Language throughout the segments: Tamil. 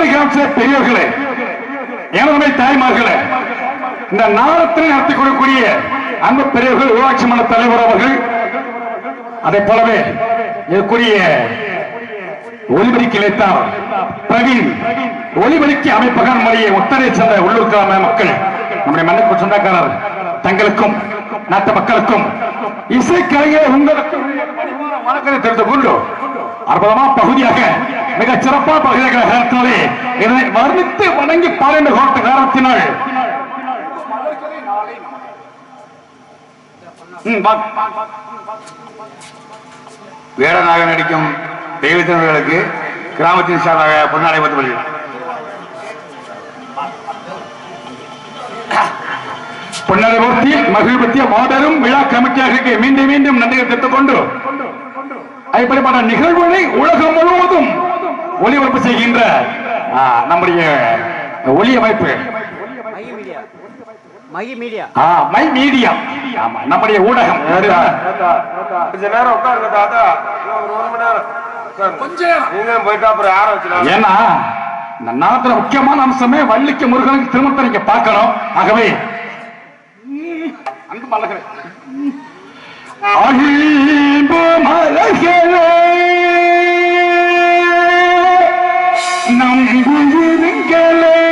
மதுரை காமிச்ச பெரியவர்களே எனதுமை தாய்மார்களே இந்த நாடத்தில் நடத்தி கொடுக்கக்கூடிய அன்பு பெரியவர்கள் ஊராட்சி மன்ற தலைவர் அவர்கள் அதை போலவே இதற்குரிய ஒலிபரிக்கு இழைத்தார் பிரவீன். ஒலிபரிக்கு அமைப்பகன் முறையை ஒத்தரை சேர்ந்த உள்ளூர் கிராம மக்கள் நம்முடைய மண்ணுக்கு சொந்தக்காரர் தங்களுக்கும் நாட்டு மக்களுக்கும் இசை கலைஞர் உங்களுக்கு வணக்கத்தை தெரிந்து கொண்டு அற்புதமா பகுதியாக மிக சிறப்பான பகுதியாக காரணத்தினாலே இதனை வர்ணித்து வணங்கி பாருங்க கோட்ட காரணத்தினால் வேடனாக நடிக்கும் தெய்வத்தினர்களுக்கு கிராமத்தின் சார்பாக பொன்னாடை பத்து பொன்னரமூர்த்தி மகிழ்பத்திய மாபெரும் விழா கமிட்டியாக மீண்டும் மீண்டும் நன்றிகள் தெரிவித்துக் கொண்டு. அப்படிப்பட்ட நிகழ்வுகளை உலகம் முழுவதும் ஒளிபரப்பு செய்கின்ற நம்முடைய ஒளி அமைப்பு. மகி மீடியா. மகி மீடியா ஆ, மை மீடியா. ஆமா நம்முடைய ஊடகம். ஏன்னா நாட்டுல முக்கியமான அம்சமே வள்ளிக்கு முருகனுக்கு திருமணத்தை நீங்க பார்க்கணும். ஆகவே அன்பு மலர்களே. அன்பு மலர்களே நம்புகிறீங்களே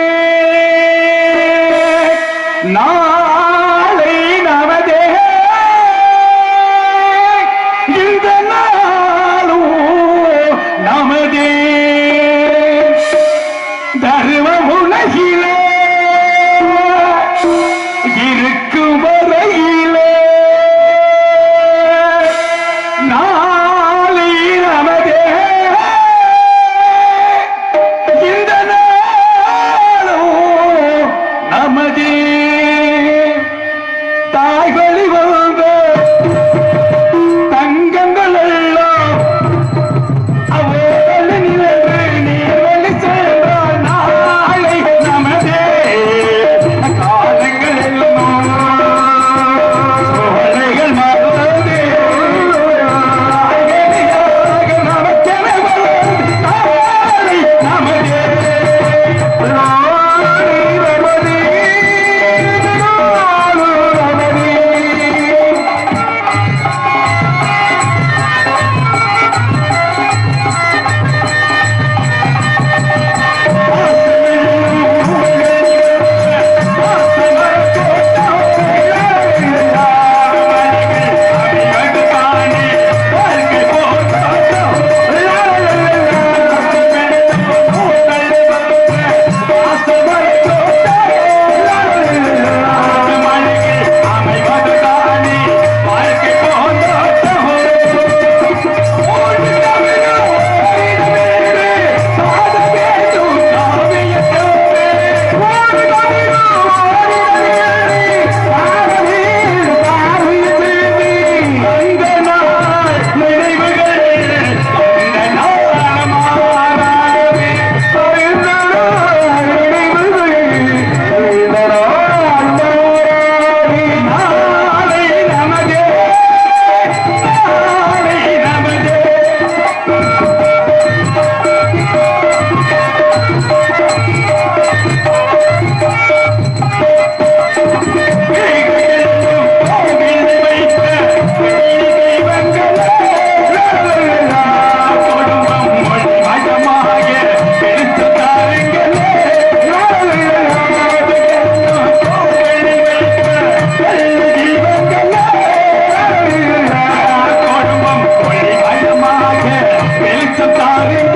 Amén.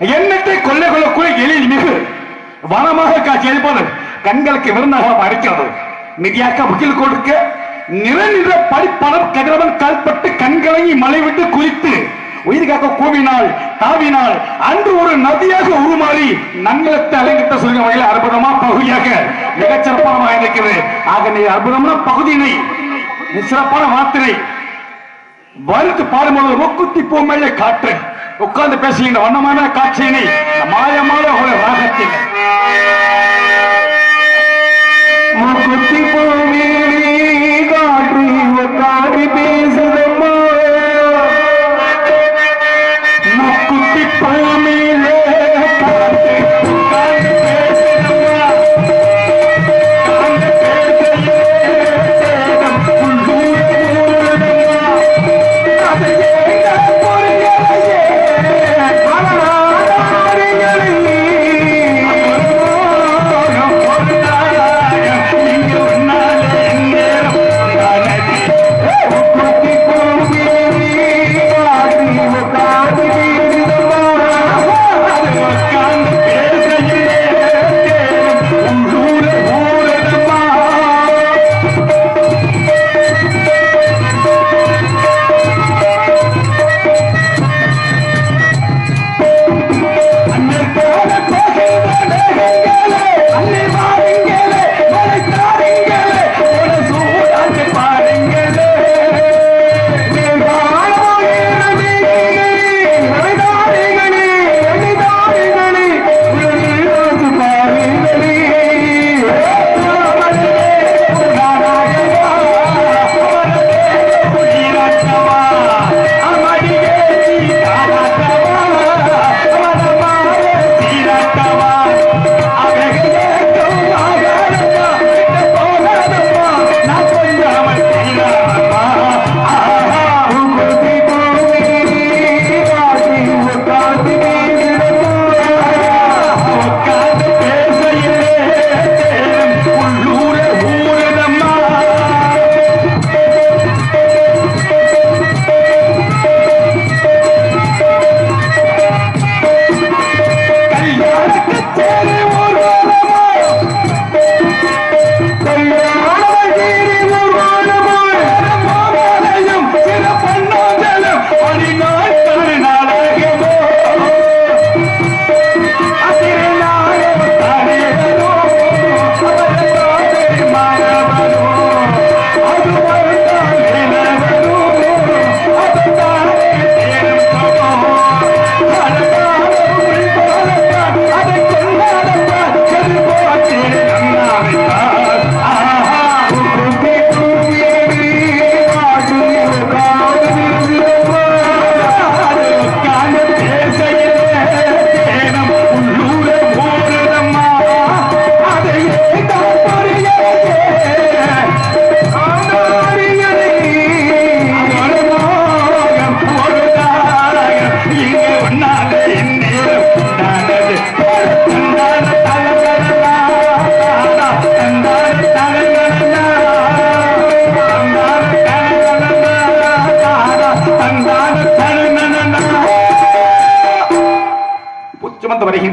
எண்ணத்தை கொள்ளை கொள்ளக்கூடிய எழில் மிகு. வனமாக காட்சி அளிப்பது கண்களுக்கு விருந்தாக அடிக்கிறது நிதியாக்க முகில் கொடுக்க நிறநிற படிப்பனர் கதிரவன் கால்பட்டு கண்களை மலை விட்டு குளித்து உயிர்காக்க கூவினால் தாவினால் அன்று ஒரு நதியாக உருமாறி நன்மலத்தை அலங்கிட்ட சொல்கிற வகையில் அற்புதமா பகுதியாக மிகச்சிறப்பானமாக இருக்கிறது. ஆக நீ அற்புதமான பகுதியினை சிறப்பான வார்த்தை வருத்து பாடும்போது முக்குத்தி பூமையை காற்று உட்கார்ந்து பேசுகின்ற வண்ணமான காட்சியினை மாயமான ஒரு ராகத்தில்.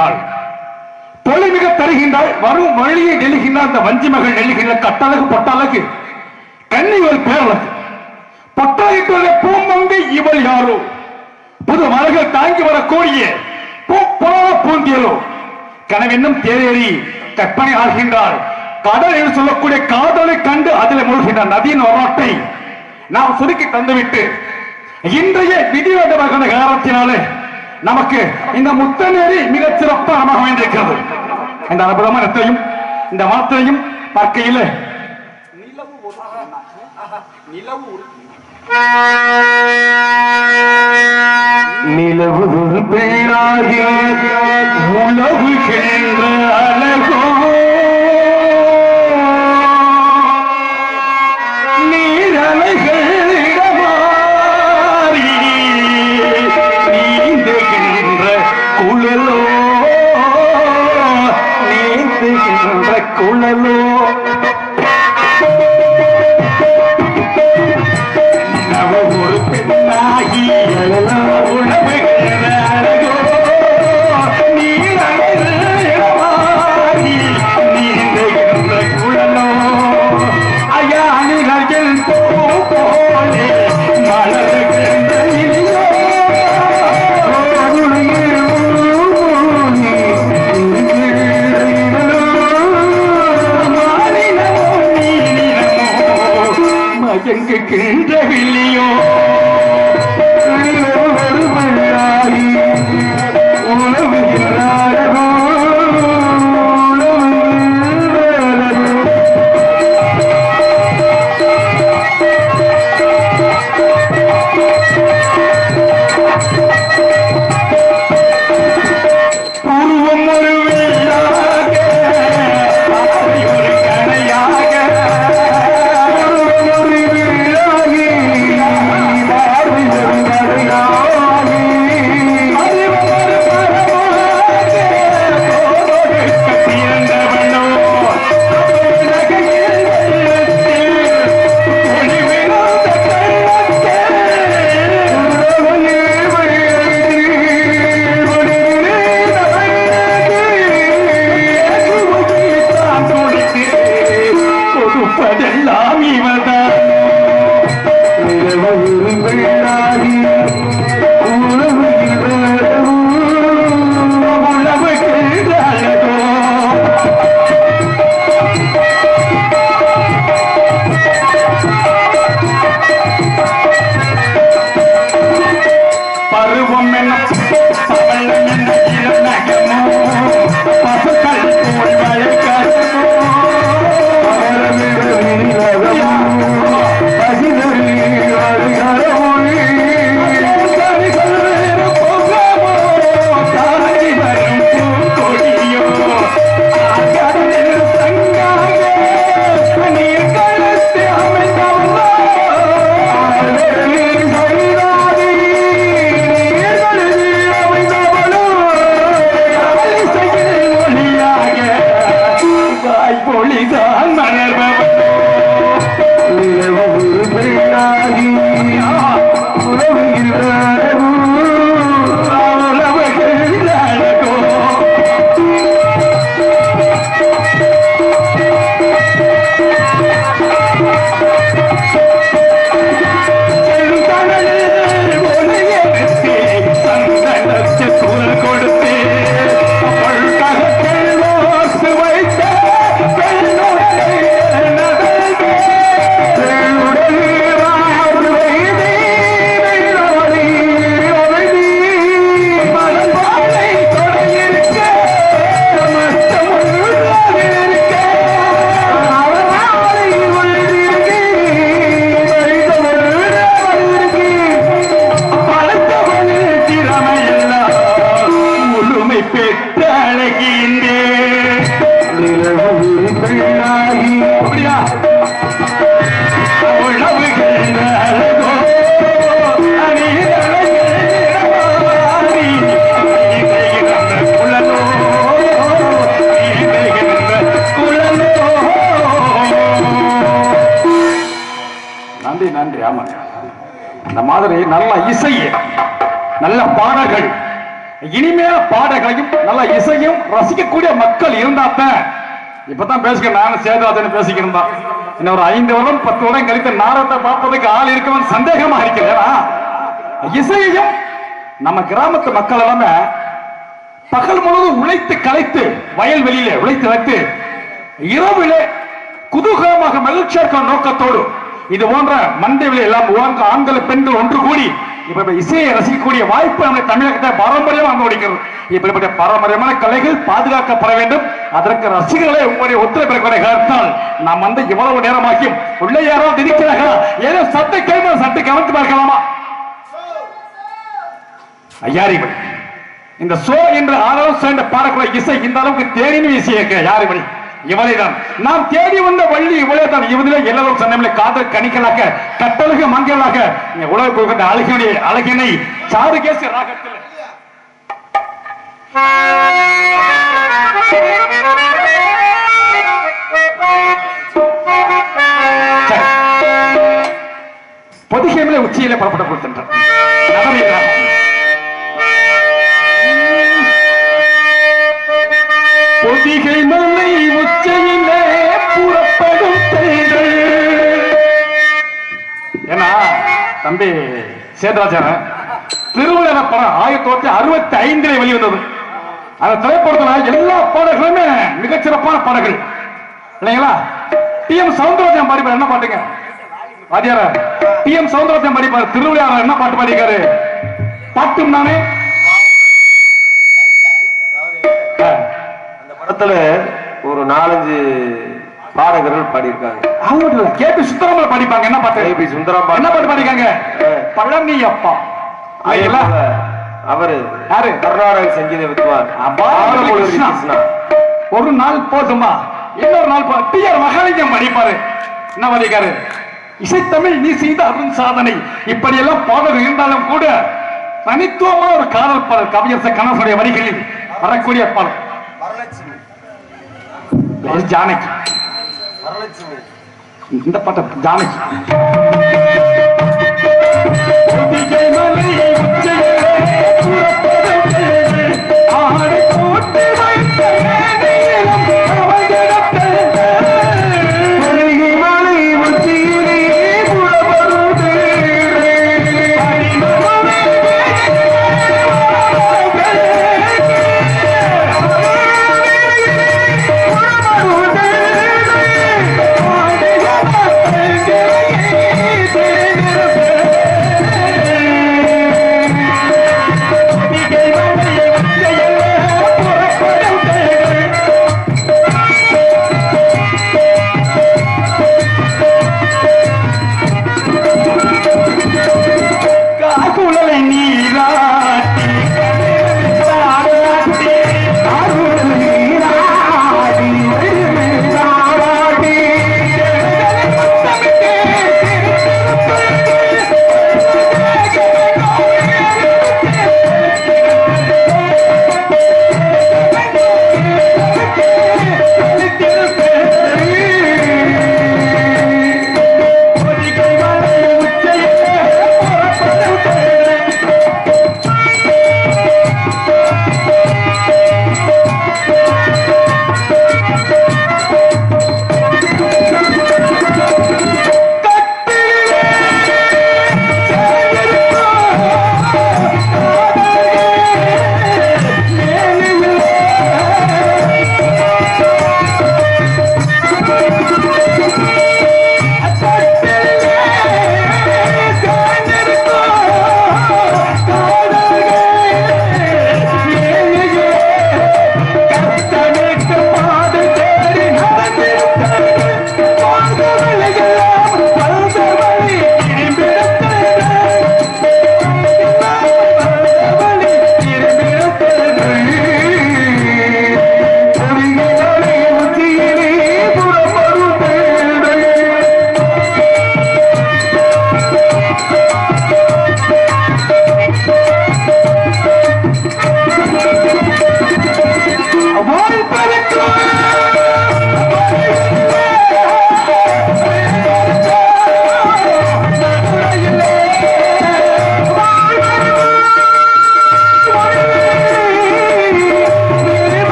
சுமந்து வருகின்றாள் தொலைமிக தருகின்றாள் வரும் வழியை நெல்லுகின்ற அந்த வஞ்சி மகள் நெல்லுகின்ற கட்டழகு பொட்டழகு. ஒரு பேரழகு. பொட்டழகிட்டுள்ள பூமங்கை இவள் யாரோ? புது மலர்கள் தாங்கி வரக்கூடிய பூந்தியலோ? கனவென்னும் தேரேறி கற்பனை ஆகின்றாள் கடல் என்று சொல்லக்கூடிய காதலை கண்டு அதில் மூழ்கின்ற நதியின் வரலாற்றை நாம் சுருக்கி தந்துவிட்டு இன்றைய விதிவேண்டமாக மகன காரணத்தினாலே நமக்கு இந்த முத்தநேரி மிகச் சிறப்பாக அமைந்திருக்கிறது இந்த அற்புதமான இடத்தையும் இந்த வார்த்தையும் பார்க்கையிலே நிலவு பேராகி உலவுகின்ற அழகோ கண்ணுக்கு கின்ற வில்லியும் நன்றி நன்றி ஆமா இந்த மாதிரி நல்ல இசை நல்ல பாடல்கள் இனிமையான பாடல்களையும் நல்ல இசையும் ரசிக்கக்கூடிய மக்கள் இருந்தாத்தான் இப்பதான் பேசிக்க நானும் சேதுராஜன் பேசிக்கிறேன் தான் இன்னும் ஒரு ஐந்து வருடம் பத்து வருடம் கழித்து நாடகத்தை பார்ப்பதற்கு ஆள் இருக்கவன் சந்தேகமா இருக்கிறேன்? இசையையும் நம்ம கிராமத்து மக்கள் எல்லாமே பகல் முழுவதும் உழைத்து கலைத்து வயல் வெளியிலே உழைத்து வைத்து இரவிலே குதூகலமாக மகிழ்ச்சியாக நோக்கத்தோடு இது போன்ற மண்டைவில் எல்லாம் ஆண்கள் பெண்கள் ஒன்று கூடி இப்ப இசையை ரசிக்கக்கூடிய வாய்ப்பு நம்ம தமிழகத்தை பாரம்பரியமாக அனுபவிக்கிறது இப்படிப்பட்ட பாரம்பரியமான கலைகள் பாதுகாக்கப்பட வேண்டும். அதற்கு ரசிகர்களை உங்களுடைய ஒத்துழைப்பு கருத்தால் நாம் வந்து இவ்வளவு நேரமாக்கியும் உள்ளே யாரோ திணிக்கிறார்களா ஏதோ சத்த கேள்வி சத்து கவனித்து பார்க்கலாமா? ஐயாரிமணி இந்த சோ என்று ஆரவம் சேர்ந்த பாடக்கூடிய இசை இந்த அளவுக்கு தேனின் வீசிய யாரிமணி இவரைதான். நாம் தேடி வந்த வள்ளி இவளே தான் இவதிலே எல்லாரும் சொன்னமில்லை காதல் கணிக்கலாக கட்டழகு மங்களாக உலக கொடுக்கின்ற அழகினுடைய அழகினை சாருகேசி ராகத்தில். பொதுகேமில உச்சியிலே புறப்பட கொடுக்கின்றார் பொதிகை மலை தம்பி சேதராஜன் திருவிழா படம் ஆயிரத்தி தொள்ளாயிரத்தி அறுபத்தி ஐந்திலே வெளிவந்தது. அந்த திரைப்படத்துல எல்லா பாடல்களுமே மிகச்சிறப்பான பாடல்கள். இல்லைங்களா? டி எம் சவுந்தரராஜன் பாடிப்பார் என்ன பாட்டுங்க? வாத்தியார டி எம் சவுந்தரராஜன் பாடிப்பார் திருவிழாவில் என்ன பாட்டு பாடிக்காரு பாட்டும் நானே. அந்த படத்துல ஒரு நாலஞ்சு பாடகர்கள் பாடியிருக்காங்க. அவங்க மட்டும் கேபி சுத்தரமல படிப்பாங்க என்ன பாட்டு? ஏபி சுந்தரம் என்ன பாட்டு பாடிக்காங்க பழனி அப்பா அவரு யாரு? கர்நாடக சங்கீத வித்வான். ஒரு நாள் போதுமா? இன்னொரு நாள் போ டி ஆர் மகாலிங்கம் படிப்பாரு. என்ன படிக்காரு இசைத்தமிழ் நீ செய்த அருண் சாதனை. இப்படி எல்லாம் பாடல் இருந்தாலும் கூட தனித்துவமான ஒரு காதல் பாடல் கவியரச கணவனுடைய வரிகளில் வரக்கூடிய பாடல். ஜானகி. வரலட்சுமி. இந்த பாட்டு ஜானகி.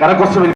நன்றி நன்றி நன்றி கரகோஷம்